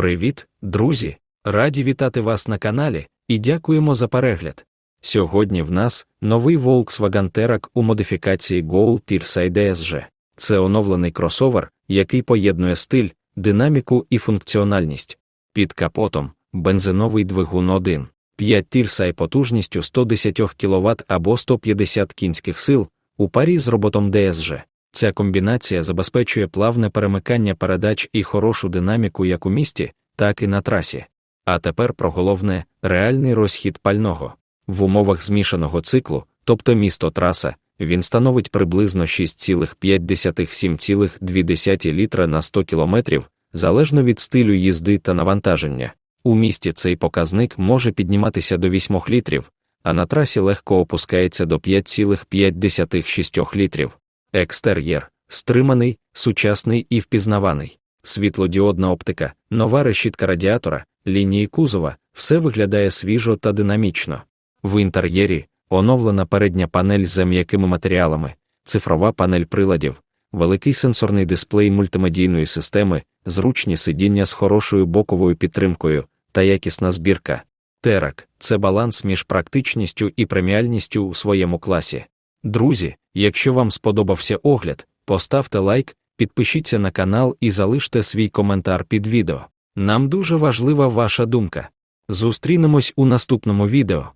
Привіт, друзі! Раді вітати вас на каналі і дякуємо за перегляд. Сьогодні в нас новий Volkswagen Touareg у модифікації Gold Tearside DSG. Це оновлений кросовер, який поєднує стиль, динаміку і функціональність. Під капотом бензиновий двигун 1, 5 Tearside потужністю 110 кВт або 150 кінських сил у парі з роботом DSG. Ця комбінація забезпечує плавне перемикання передач і хорошу динаміку як у місті, так і на трасі. А тепер про головне реальний розхід пального. В умовах змішаного циклу, тобто місто траса, він становить приблизно 6,5-7,2 літра на 100 км, залежно від стилю їзди та навантаження. У місті цей показник може підніматися до 8 літрів, а на трасі легко опускається до 5,5-6 літрів. Екстер'єр стриманий, сучасний і впізнаваний. Світлодіодна оптика, нова решітка радіатора, лінії кузова, все виглядає свіжо та динамічно. В інтер'єрі оновлена передня панель з м'якими матеріалами, цифрова панель приладів, великий сенсорний дисплей мультимедійної системи, зручні сидіння з хорошою боковою підтримкою та якісна збірка. Терак це баланс між практичністю і преміальністю у своєму класі. Друзі, якщо вам сподобався огляд, поставте лайк, підпишіться на канал і залиште свій коментар під відео. Нам дуже важлива ваша думка. Зустрінемось у наступному відео.